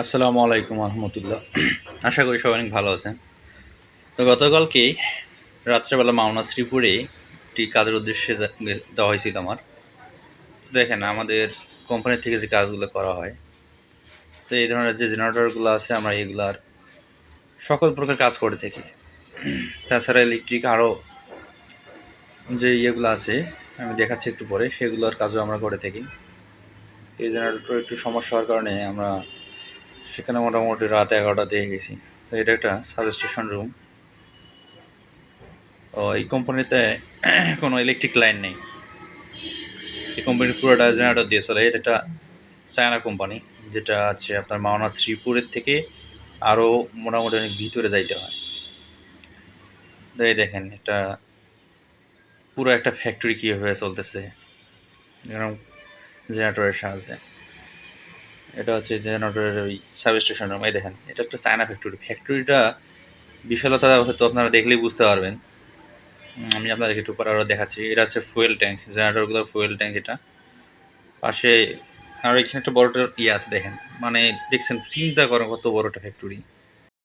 আসসালামু আলাইকুম আহমতুল্লাহ। আশা করি সবাই অনেক ভালো আছেন। তো গতকালকে রাত্রেবেলা মাওনা শ্রীপুরে একটি কাজের উদ্দেশ্যে যাওয়া হয়েছিল আমার। দেখেন, আমাদের কোম্পানি থেকে যে কাজগুলো করা হয়, তো এই ধরনের যে জেনারেটরগুলো আছে, আমরা এগুলার সকল প্রকার কাজ করে থাকি। তাছাড়া ইলেকট্রিক আরও যে ইয়েগুলো আছে, আমি দেখাচ্ছি একটু পরে, সেগুলোর কাজও আমরা করে থাকি। এই জেনারেটর একটু সমস্যা হওয়ার কারণে আমরা সেখানে মোটামুটি রাত এগারোটা দিয়ে গেছি। তো এটা একটা সাব স্টেশন রুম ও এই কোম্পানিতে কোনো ইলেকট্রিক লাইন নেই। এই কোম্পানির পুরোটা জেনারেটর দিয়ে চলে। এটা একটা চায়না কোম্পানি যেটা আছে আপনার মাওনা শ্রীপুরের থেকে আরও মোটামুটি অনেক ভিতরে যাইতে হয়। এই দেখেন, এটা পুরো একটা ফ্যাক্টরি কীভাবে চলতেছে। এরকম জেনারেটরের সাহায্যে। এটা হচ্ছে জেনারেটরের ওই সাব স্টেশন রুম এই দেখেন, এটা একটা চায়না ফ্যাক্টরি ফ্যাক্টরিটা বিশালতা হয়তো আপনারা দেখলেই বুঝতে পারবেন। আমি আপনাদেরকে একটু পরে আরও দেখাচ্ছি। এটা হচ্ছে ফুয়েল ট্যাঙ্ক জেনারেটরগুলোর ফুয়েল ট্যাঙ্ক এটা। পাশে আর এখানে একটা বড়টা ইয়ে আছে, দেখেন। মানে দেখছেন, চিন্তা করেন কত বড় একটা ফ্যাক্টরি